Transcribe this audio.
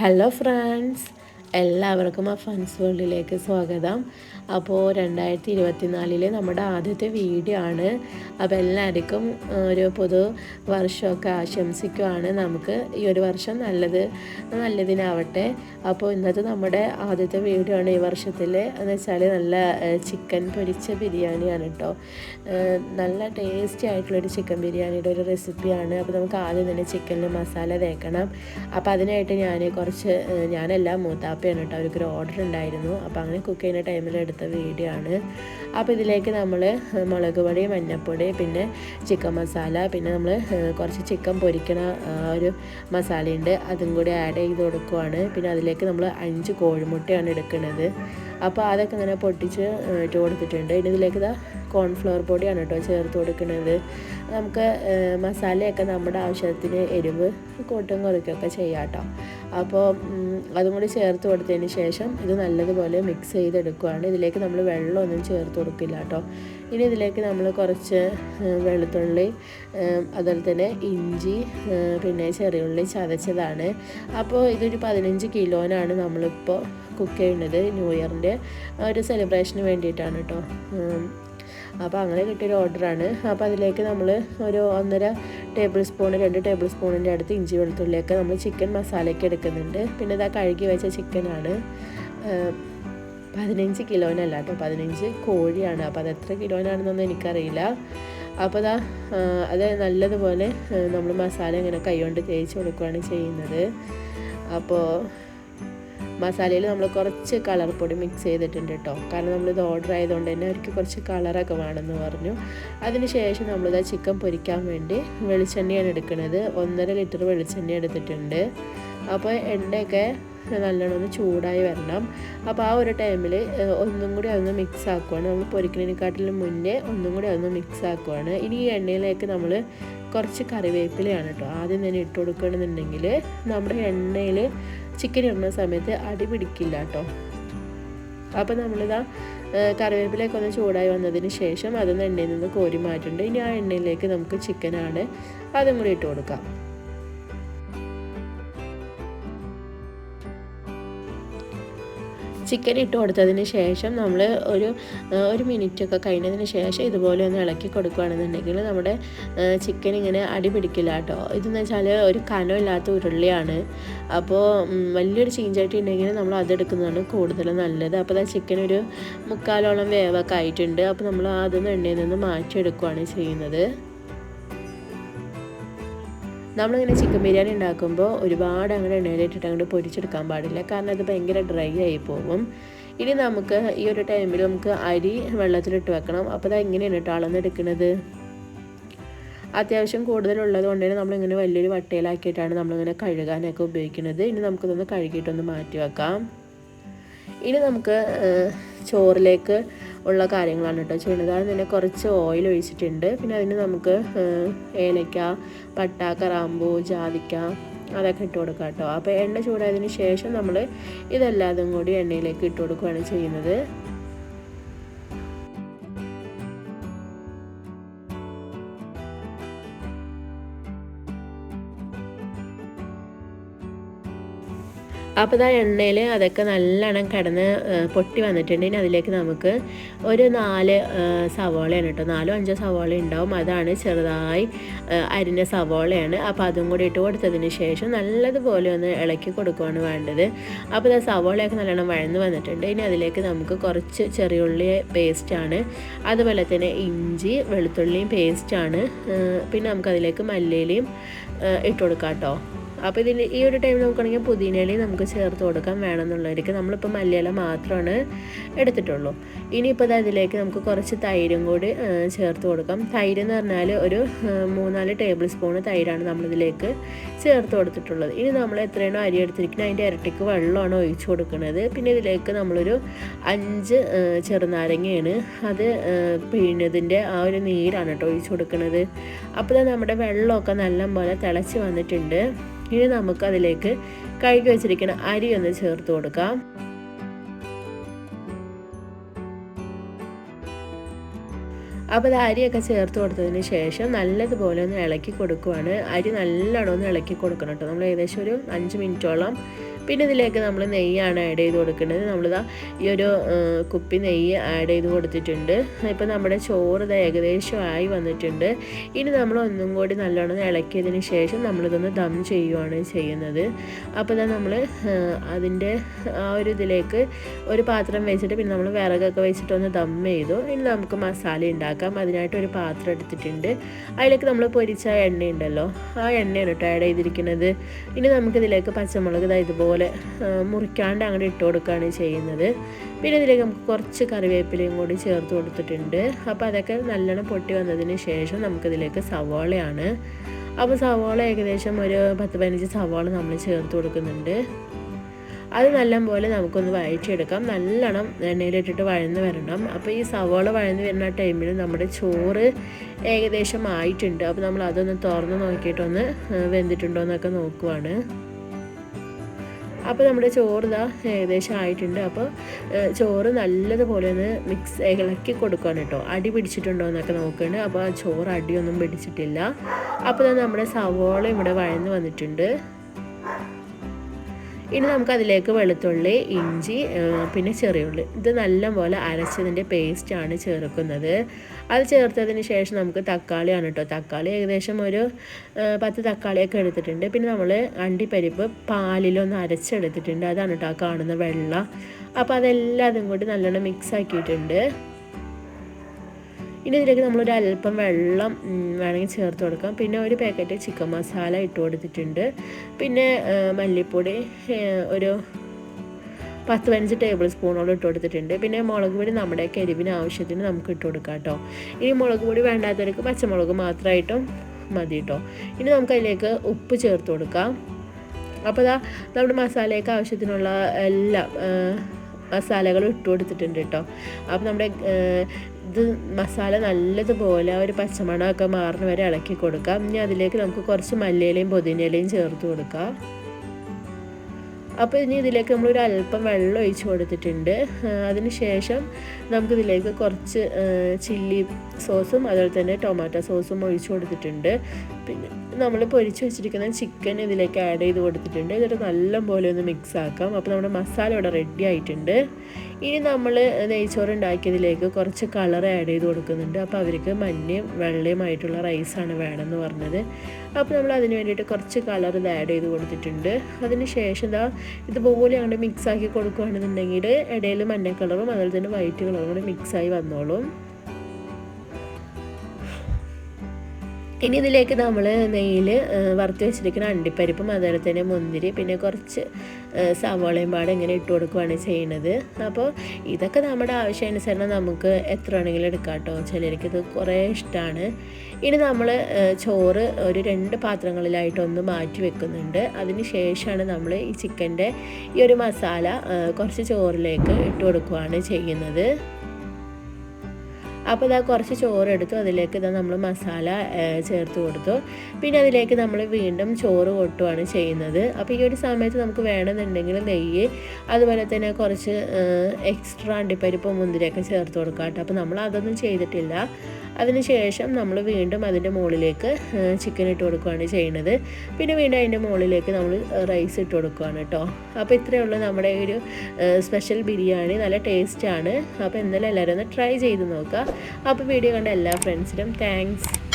Hello friends എല്ലാവർക്കും ആ ഫൺസ് വേൾഡിലേക്ക് സ്വാഗതം. അപ്പോൾ രണ്ടായിരത്തി ഇരുപത്തിനാലിലെ നമ്മുടെ ആദ്യത്തെ വീഡിയോ ആണ്. അപ്പോൾ എല്ലാവർക്കും ഒരു പുതു വർഷമൊക്കെ ആശംസിക്കുവാണ്. നമുക്ക് ഈ ഒരു വർഷം നല്ലത് നല്ലതിനാവട്ടെ. അപ്പോൾ ഇന്നത്തെ നമ്മുടെ ആദ്യത്തെ വീഡിയോ ആണ് ഈ വർഷത്തിൽ എന്ന് വെച്ചാൽ നല്ല ചിക്കൻ പൊരിച്ച ബിരിയാണിയാണ് കേട്ടോ നല്ല ടേസ്റ്റി ആയിട്ടുള്ളൊരു ചിക്കൻ ബിരിയാണിയുടെ ഒരു റെസിപ്പിയാണ് അപ്പോൾ നമുക്ക് ആദ്യം തന്നെ ചിക്കനിൽ മസാല തേക്കണം. അപ്പോൾ അതിനായിട്ട് ഞാൻ കുറച്ച് ഞാനെല്ലാം മൂത്താപ്പയാണ് കേട്ടോ. അവർക്കൊരു ഓർഡർ ഉണ്ടായിരുന്നു. അപ്പോൾ അങ്ങനെ കുക്ക് ചെയ്യുന്ന ടൈമിൽ എടുത്ത വീഡിയോ ആണ്. അപ്പോൾ ഇതിലേക്ക് നമ്മൾ മുളക് പൊടി മഞ്ഞൾപ്പൊടി പിന്നെ ചിക്കൻ മസാല പിന്നെ നമ്മൾ കുറച്ച് ചിക്കൻ പൊരിക്കണ ഒരു മസാലയുണ്ട് അതും കൂടി ആഡ് ചെയ്ത് കൊടുക്കുവാണ്. പിന്നെ അതിലേക്ക് നമ്മൾ അഞ്ച് കോഴിമുട്ടയാണ് എടുക്കുന്നത്. അപ്പോൾ അതൊക്കെ ഇങ്ങനെ പൊട്ടിച്ച് ഇട്ട് കൊടുത്തിട്ടുണ്ട്. ഇനി ഇതിലേക്ക് ഇതാ കോൺഫ്ലവർ പൊടിയാണ് കേട്ടോ ചേർത്ത് കൊടുക്കുന്നത്. നമുക്ക് മസാലയൊക്കെ നമ്മുടെ ആവശ്യത്തിന് എരിവ് കൂട്ടും കുറയ്ക്കുകയൊക്കെ ചെയ്യാം കേട്ടോ. അപ്പോൾ അതും കൂടി ചേർത്ത് കൊടുത്തതിന് ശേഷം ഇത് നല്ലതുപോലെ മിക്സ് ചെയ്തെടുക്കുകയാണ് ഇതിലേക്ക് നമ്മൾ വെള്ളമൊന്നും ചേർത്ത് കൊടുക്കില്ല കേട്ടോ. ഇനി ഇതിലേക്ക് നമ്മൾ കുറച്ച് വെളുത്തുള്ളി അതുപോലെ തന്നെ ഇഞ്ചി പിന്നെ ചെറിയുള്ളി ചതച്ചതാണ്. അപ്പോൾ ഇതൊരു പതിനഞ്ച് കിലോനാണ് നമ്മളിപ്പോൾ കുക്ക് ചെയ്യുന്നത് ന്യൂ ഇയറിന്റെ ഒരു സെലിബ്രേഷന് വേണ്ടിയിട്ടാണ് കേട്ടോ. അപ്പോൾ അങ്ങനെ കിട്ടിയൊരു ഓർഡറാണ്. അപ്പോൾ അതിലേക്ക് നമ്മൾ ഒരു ഒന്നര ടേബിൾ സ്പൂൺ രണ്ട് ടേബിൾ സ്പൂണിന്റെ അടുത്ത് ഇഞ്ചി വെളുത്തുള്ളിയൊക്കെ നമ്മൾ ചിക്കൻ മസാലയ്ക്ക് എടുക്കുന്നുണ്ട്. പിന്നെ ഇതാ കഴുകി വെച്ച ചിക്കനാണ്. പതിനഞ്ച് കിലോനല്ല കേട്ടോ പതിനഞ്ച് കോഴിയാണ്. അപ്പോൾ അത് എത്ര കിലോനാണെന്നൊന്നും എനിക്കറിയില്ല. അപ്പോൾ അതാ അത് നല്ലതുപോലെ നമ്മൾ മസാല ഇങ്ങനെ കൈകൊണ്ട് തേച്ച് കൊടുക്കുകയാണ് ചെയ്യുന്നത്. അപ്പോൾ മസാലയിൽ നമ്മൾ കുറച്ച് കളർ പൊടി മിക്സ് ചെയ്തിട്ടുണ്ട് കേട്ടോ കാരണം നമ്മളിത് ഓർഡർ ആയതുകൊണ്ട് തന്നെ അവർക്ക് കുറച്ച് കളറൊക്കെ വേണമെന്ന് പറഞ്ഞു. അതിനുശേഷം നമ്മളിത് ചിക്കൻ പൊരിക്കാൻ വേണ്ടി വെളിച്ചെണ്ണയാണ് എടുക്കുന്നത്. ഒന്നര ലിറ്റർ വെളിച്ചെണ്ണ എടുത്തിട്ടുണ്ട്. അപ്പോൾ എണ്ണയൊക്കെ നല്ലോണം ഒന്ന് ചൂടായി വരണം. അപ്പോൾ ആ ഒരു ടൈമിൽ ഒന്നും കൂടി അതൊന്ന് മിക്സ് ആക്കുവാണ്. നമ്മൾ പൊരിക്കുന്നതിനെക്കാട്ടിലും മുന്നേ ഒന്നും കൂടി അതൊന്ന് മിക്സ് ആക്കുവാണ്. ഇനി ഈ എണ്ണയിലേക്ക് നമ്മൾ കുറച്ച് കറിവേപ്പിലയാണ് കേട്ടോ ആദ്യം തന്നെ ഇട്ട് കൊടുക്കണമെന്നുണ്ടെങ്കിൽ നമ്മുടെ എണ്ണയിൽ ചിക്കൻ ഇടുന്ന സമയത്ത് അടി പിടിക്കില്ല കേട്ടോ. അപ്പോൾ നമ്മളിതാ കറിവേപ്പിലേക്ക് ഒന്ന് ചൂടായി വന്നതിന് ശേഷം അതൊന്ന് എണ്ണയിൽ നിന്ന് കോരി മാറ്റുന്നുണ്ട് ഇനി ആ എണ്ണയിലേക്ക് നമുക്ക് ചിക്കനാണ് അതും കൂടി ഇട്ട് കൊടുക്കാം. ചിക്കൻ ഇട്ട് കൊടുത്തതിന് ശേഷം നമ്മൾ ഒരു ഒരു മിനിറ്റ് ഒക്കെ കഴിഞ്ഞതിന് ശേഷം ഇതുപോലെ ഒന്ന് ഇളക്കി കൊടുക്കുകയാണെന്നുണ്ടെങ്കിൽ നമ്മുടെ ചിക്കൻ ഇങ്ങനെ അടി പിടിക്കില്ല കേട്ടോ. ഇതെന്ന് വെച്ചാൽ ഒരു കനമില്ലാത്ത ഉരുളിയാണ്. അപ്പോൾ വലിയൊരു ചീഞ്ചട്ടി ഉണ്ടെങ്കിൽ നമ്മൾ അതെടുക്കുന്നതാണ് കൂടുതൽ നല്ലത്. അപ്പോൾ ആ ചിക്കൻ ഒരു മുക്കാലോളം വേവൊക്കെ ആയിട്ടുണ്ട്. അപ്പോൾ നമ്മൾ അതൊന്ന് എണ്ണയിൽ നിന്ന് മാറ്റിയെടുക്കുകയാണ് ചെയ്യുന്നത്. നമ്മളിങ്ങനെ ചിക്കൻ ബിരിയാണി ഉണ്ടാക്കുമ്പോൾ ഒരുപാട് അങ്ങനെ എണ്ണയിലിട്ടിട്ട് അങ്ങോട്ട് പൊരിച്ചെടുക്കാൻ പാടില്ല. കാരണം അത് ഭയങ്കര ഡ്രൈ ആയി പോകും. ഇനി നമുക്ക് ഈ ഒരു ടൈമിൽ നമുക്ക് അരി വെള്ളത്തിലിട്ട് വെക്കണം. അപ്പോൾ അത് എങ്ങനെയാണ് കേട്ടോ അളന്നെടുക്കുന്നത് അത്യാവശ്യം കൂടുതലുള്ളത് കൊണ്ട് തന്നെ നമ്മളിങ്ങനെ വലിയൊരു വട്ടയിലാക്കിയിട്ടാണ് നമ്മളിങ്ങനെ കഴുകാനൊക്കെ ഉപയോഗിക്കുന്നത് ഇനി നമുക്കിതൊന്ന് കഴുകിയിട്ടൊന്ന് മാറ്റി വെക്കാം. ഇനി നമുക്ക് ചോറിലേക്ക് ഉള്ള കാര്യങ്ങളാണ് കേട്ടോ ചെയ്യുന്നത്. അതിന് തന്നെ കുറച്ച് ഓയിൽ ഒഴിച്ചിട്ടുണ്ട്. പിന്നെ അതിന് നമുക്ക് ഏലക്ക പട്ട കറാമ്പൂ ജാതിക്ക അതൊക്കെ ഇട്ട് കൊടുക്കാം കേട്ടോ. അപ്പോൾ എണ്ണ ചൂടായതിന് ശേഷം നമ്മൾ ഇതെല്ലാതും കൂടി എണ്ണയിലേക്ക് ഇട്ട് കൊടുക്കുകയാണ് ചെയ്യുന്നത്. അപ്പോൾ ഇതാ എണ്ണയിൽ അതൊക്കെ നല്ലോണം കിടന്ന് പൊട്ടി വന്നിട്ടുണ്ടെങ്കിൽ അതിലേക്ക് നമുക്ക് ഒരു നാല് സവാളയാണ് കേട്ടോ. നാലോ അഞ്ചോ സവാള ഉണ്ടാവും. അതാണ് ചെറുതായി അരിഞ്ഞ സവാളയാണ്. അപ്പോൾ അതും കൂടി ഇട്ട് കൊടുത്തതിന് ശേഷം നല്ലതുപോലെ ഒന്ന് ഇളക്കി കൊടുക്കുകയാണ് വേണ്ടത്. അപ്പോൾ ഇതാ സവാളയൊക്കെ നല്ലോണം വഴന്ന് വന്നിട്ടുണ്ട്. ഇനി അതിലേക്ക് നമുക്ക് കുറച്ച് ചെറിയുള്ളി പേസ്റ്റാണ് അതുപോലെ തന്നെ ഇഞ്ചി വെളുത്തുള്ളിയും പേസ്റ്റാണ് പിന്നെ നമുക്കതിലേക്ക് മല്ലിയിലയും ഇട്ട് കൊടുക്കാം കേട്ടോ. അപ്പോൾ ഇതിൽ ഈ ഒരു ടൈമിൽ നോക്കുകയാണെങ്കിൽ പുതിനയിലയും നമുക്ക് ചേർത്ത് കൊടുക്കാൻ വേണമെന്നുള്ളവർക്ക് നമ്മളിപ്പോൾ മല്ലിയില മാത്രമാണ് എടുത്തിട്ടുള്ളൂ. ഇനിയിപ്പോൾ അതിലേക്ക് നമുക്ക് കുറച്ച് തൈരും കൂടി ചേർത്ത് കൊടുക്കാം. തൈര് എന്ന് പറഞ്ഞാൽ ഒരു മൂന്നാൽ ടേബിൾ സ്പൂണ് തൈരാണ് നമ്മളിതിലേക്ക് ചേർത്ത് കൊടുത്തിട്ടുള്ളത്. ഇനി നമ്മൾ എത്രയാണോ അരി എടുത്തിരിക്കുന്നത് അതിന്റെ ഇരട്ടിക്ക് വെള്ളമാണ് ഒഴിച്ചു കൊടുക്കുന്നത്. പിന്നെ ഇതിലേക്ക് നമ്മളൊരു അഞ്ച് ചെറുനാരങ്ങയാണ്. അത് പിഴിഞ്ഞതിന്റെ ആ ഒരു നീരാണ് കേട്ടോ ഒഴിച്ചു കൊടുക്കുന്നത് അപ്പോൾ നമ്മുടെ വെള്ളമൊക്കെ നല്ല പോലെ തിളച്ച് വന്നിട്ടുണ്ട്. ഇനി നമുക്ക് അതിലേക്ക് കഴുകി വെച്ചിരിക്കുന്ന അരി ഒന്ന് ചേർത്ത് കൊടുക്കാം. അപ്പോൾ അത് അരിയൊക്കെ ചേർത്ത് കൊടുത്തതിന് ശേഷം നല്ലതുപോലെ ഒന്ന് ഇളക്കി കൊടുക്കുവാണ്. അരി നല്ലോണം ഒന്ന് ഇളക്കി കൊടുക്കണം കേട്ടോ. നമ്മൾ ഏകദേശം ഒരു അഞ്ച് മിനിറ്റോളം പിന്നെ ഇതിലേക്ക് നമ്മൾ നെയ്യാണ് ആഡ് ചെയ്ത് കൊടുക്കേണ്ടത് നമ്മളിതാ ഈ ഒരു കുപ്പി നെയ്യ് ആഡ് ചെയ്ത് കൊടുത്തിട്ടുണ്ട്. ഇപ്പം നമ്മുടെ ചോറ് ഇത് ഏകദേശം ആയി വന്നിട്ടുണ്ട്. ഇനി നമ്മൾ ഒന്നും കൂടി നല്ലോണം ഇളക്കിയതിന് ശേഷം നമ്മളിതൊന്ന് ദം ചെയ്യുവാണ് ചെയ്യുന്നത്. അപ്പോൾ ഇതാ നമ്മൾ അതിന്റെ ആ ഒരു ഇതിലേക്ക് ഒരു പാത്രം വെച്ചിട്ട് പിന്നെ നമ്മൾ വിറകൊക്കെ വെച്ചിട്ട് ഒന്ന് ദം ചെയ്തു. ഇനി നമുക്ക് മസാല ഉണ്ടാക്കാം. അതിനായിട്ട് ഒരു പാത്രം എടുത്തിട്ടുണ്ട്. അതിലേക്ക് നമ്മൾ പൊരിച്ച എണ്ണ ഉണ്ടല്ലോ ആ എണ്ണയാണ് കേട്ടോ ആഡ് ചെയ്തിരിക്കുന്നത്. ഇനി നമുക്കിതിലേക്ക് പച്ചമുളക് ഇതാ ഇതുപോലെ മുറിക്കാണ്ട് അങ്ങനെ ഇട്ട് കൊടുക്കുകയാണ് ചെയ്യുന്നത്. പിന്നെ ഇതിലേക്ക് നമുക്ക് കുറച്ച് കറിവേപ്പിലയും കൂടി ചേർത്ത് കൊടുത്തിട്ടുണ്ട്. അപ്പോൾ അതൊക്കെ നല്ലോണം പൊട്ടി വന്നതിന് ശേഷം നമുക്കിതിലേക്ക് സവാളയാണ്. അപ്പോൾ സവാള ഏകദേശം ഒരു പത്ത് പതിനഞ്ച് സവാള നമ്മൾ ചേർത്ത് കൊടുക്കുന്നുണ്ട്. അത് നല്ലപോലെ നമുക്കൊന്ന് വഴറ്റിയെടുക്കാം. നല്ലോണം എണ്ണയിലിട്ടിട്ട് വഴന്ന് വരണം. അപ്പോൾ ഈ സവാള വഴന്ന് വരുന്ന ടൈമിൽ നമ്മുടെ ചോറ് ഏകദേശം ആയിട്ടുണ്ട്. അപ്പോൾ നമ്മൾ അതൊന്ന് തുറന്ന് നോക്കിയിട്ടൊന്ന് വെന്തിട്ടുണ്ടോ എന്നൊക്കെ നോക്കുവാണ്. അപ്പോൾ നമ്മുടെ ചോറ് ഇതാ ഏകദേശം ആയിട്ടുണ്ട്. അപ്പോൾ ചോറ് നല്ലതുപോലെ ഒന്ന് മിക്സ് ഇളക്കി കൊടുക്കുകയാണ് കേട്ടോ. അടി പിടിച്ചിട്ടുണ്ടോ എന്നൊക്കെ നോക്കുകയാണ് അപ്പോൾ ആ ചോറ് അടിയൊന്നും പിടിച്ചിട്ടില്ല. അപ്പോൾ നമ്മുടെ സവോള ഇവിടെ വഴന്ന് വന്നിട്ടുണ്ട്. ഇനി നമുക്ക് അതിലേക്ക് വെളുത്തുള്ളി ഇഞ്ചി പിന്നെ ചെറിയുള്ളി ഇത് നല്ലപോലെ അരച്ചതിന്റെ പേസ്റ്റാണ് ചേർക്കുന്നത്. അത് ചേർത്തതിന് ശേഷം നമുക്ക് തക്കാളിയാണ് കേട്ടോ തക്കാളി ഏകദേശം ഒരു പത്ത് തക്കാളിയൊക്കെ എടുത്തിട്ടുണ്ട്. പിന്നെ നമ്മൾ അണ്ടിപ്പരിപ്പ് പാലിലൊന്ന് അരച്ചെടുത്തിട്ടുണ്ട്. അതാണ് കേട്ടോ ആ കാണുന്ന വെള്ള. അപ്പോൾ അതെല്ലാം അതും കൂടി നല്ലോണം മിക്സ് ആക്കിയിട്ടുണ്ട്. ഇനി ഇതിലേക്ക് നമ്മളൊരു അല്പം വെള്ളം വേണമെങ്കിൽ ചേർത്ത് കൊടുക്കാം. പിന്നെ ഒരു പാക്കറ്റ് ചിക്കൻ മസാല ഇട്ട് കൊടുത്തിട്ടുണ്ട്. പിന്നെ മല്ലിപ്പൊടി ഒരു പത്ത് പതിനഞ്ച് ടേബിൾ സ്പൂണോളം ഇട്ട് കൊടുത്തിട്ടുണ്ട്. പിന്നെ മുളക് പൊടി നമ്മുടെ കരിവിന് ആവശ്യത്തിന് നമുക്ക് ഇട്ട് കൊടുക്കാം കേട്ടോ. ഇനി മുളക് പൊടി വേണ്ടാത്തവർക്ക് പച്ചമുളക് മാത്രമായിട്ടും മതി കേട്ടോ. ഇനി നമുക്ക് അതിലേക്ക് ഉപ്പ് ചേർത്ത് കൊടുക്കാം. അപ്പോൾ ഇതാ നമ്മുടെ മസാലയൊക്കെ ആവശ്യത്തിനുള്ള എല്ലാം മസാലകൾ ഇട്ട് കൊടുത്തിട്ടുണ്ട് കേട്ടോ. അപ്പോൾ നമ്മുടെ ഇത് മസാല നല്ലതുപോലെ ഒരു പച്ചമണമൊക്കെ മാറുന്ന വരെ ഇളക്കി കൊടുക്കാം. ഇനി അതിലേക്ക് നമുക്ക് കുറച്ച് മല്ലിയിലയും പുതിനയിലയും ചേർത്ത് കൊടുക്കാം. അപ്പോൾ ഇനി ഇതിലേക്ക് നമ്മളൊരു അല്പം വെള്ളം ഒഴിച്ച് കൊടുത്തിട്ടുണ്ട്. അതിനുശേഷം നമുക്കിതിലേക്ക് കുറച്ച് ചില്ലി സോസും അതുപോലെ തന്നെ ടൊമാറ്റോ സോസും ഒഴിച്ച് കൊടുത്തിട്ടുണ്ട്. പിന്നെ നമ്മൾ പൊരിച്ച് വെച്ചിരിക്കുന്ന ചിക്കൻ ഇതിലേക്ക് ആഡ് ചെയ്ത് കൊടുത്തിട്ടുണ്ട്. എന്നിട്ട് നല്ലപോലെ ഒന്ന് മിക്സ് ആക്കാം. അപ്പോൾ നമ്മുടെ മസാല ഇവിടെ റെഡി ആയിട്ടുണ്ട്. ഇനി നമ്മൾ നെയ്ച്ചോറ് ഉണ്ടാക്കിയതിലേക്ക് കുറച്ച് കളർ ആഡ് ചെയ്ത് കൊടുക്കുന്നുണ്ട്. അപ്പോൾ അവർക്ക് മഞ്ഞയും വെള്ളയുമായിട്ടുള്ള റൈസാണ് വേണമെന്ന് പറഞ്ഞത്. അപ്പോൾ നമ്മൾ അതിന് വേണ്ടിയിട്ട് കുറച്ച് കളർ ഇത് ആഡ് ചെയ്ത് കൊടുത്തിട്ടുണ്ട്. അതിന് ശേഷം ഇതാ ഇതുപോലെ അങ്ങോട്ട് മിക്സ് ആക്കി കൊടുക്കുകയാണെന്നുണ്ടെങ്കിൽ ഇടയിൽ മഞ്ഞ കളറും അതുപോലെ തന്നെ വൈറ്റ് കളറും കൂടി മിക്സായി വന്നോളും. ഇനി ഇതിലേക്ക് നമ്മൾ നെയ്യിൽ വറുത്ത് വെച്ചിരിക്കുന്ന അണ്ടിപ്പരിപ്പും അതുപോലെ തന്നെ മുന്തിരി പിന്നെ കുറച്ച് സവോളയും പാടെ ഇങ്ങനെ ഇട്ട് കൊടുക്കുകയാണ് ചെയ്യുന്നത് അപ്പോൾ ഇതൊക്കെ നമ്മുടെ ആവശ്യാനുസരണം നമുക്ക് എത്ര വേണമെങ്കിലും എടുക്കാം കേട്ടോ. ചിലർക്ക് ഇത് കുറേ ഇഷ്ടമാണ് ഇനി നമ്മൾ ചോറ് ഒരു രണ്ട് പാത്രങ്ങളിലായിട്ട് ഒന്ന് മാറ്റി വെക്കുന്നുണ്ട്. അതിന് ശേഷമാണ് നമ്മൾ ഈ ചിക്കന്റെ ഈ ഒരു മസാല കുറച്ച് ചോറിലേക്ക് ഇട്ട് കൊടുക്കുകയാണ് ചെയ്യുന്നത്. അപ്പോൾ ഇതാ കുറച്ച് ചോറ് എടുത്തു അതിലേക്ക് ഇതാ നമ്മൾ മസാല ചേർത്ത് കൊടുത്തു. പിന്നെ അതിലേക്ക് നമ്മൾ വീണ്ടും ചോറ് കൊട്ടുകയാണ് ചെയ്യുന്നത്. അപ്പോൾ ഈ ഒരു സമയത്ത് നമുക്ക് വേണമെന്നുണ്ടെങ്കിൽ നെയ്യ് അതുപോലെ തന്നെ കുറച്ച് എക്സ്ട്രാ അണ്ടിപ്പരിപ്പ് മുന്തിരിയൊക്കെ ചേർത്ത് കൊടുക്കാം കേട്ടോ. അപ്പോൾ നമ്മൾ അതൊന്നും ചെയ്തിട്ടില്ല. അതിനുശേഷം നമ്മൾ വീണ്ടും അതിന്റെ മുകളിലേക്ക് ചിക്കൻ ഇട്ട് കൊടുക്കുകയാണ് ചെയ്യുന്നത്. പിന്നെ വീണ്ടും അതിന്റെ മുകളിലേക്ക് നമ്മൾ റൈസ് ഇട്ട് കൊടുക്കുകയാണ് കേട്ടോ. അപ്പോൾ ഇത്രയേ ഉള്ളൂ നമ്മുടെ ഒരു സ്പെഷ്യൽ ബിരിയാണി. നല്ല ടേസ്റ്റാണ് അപ്പോൾ എന്തായാലും എല്ലാവരും ഒന്ന് ട്രൈ ചെയ്ത് നോക്കുക. അപ്പോൾ വീഡിയോ കണ്ട എല്ലാ ഫ്രണ്ട്സിനും താങ്ക്സ്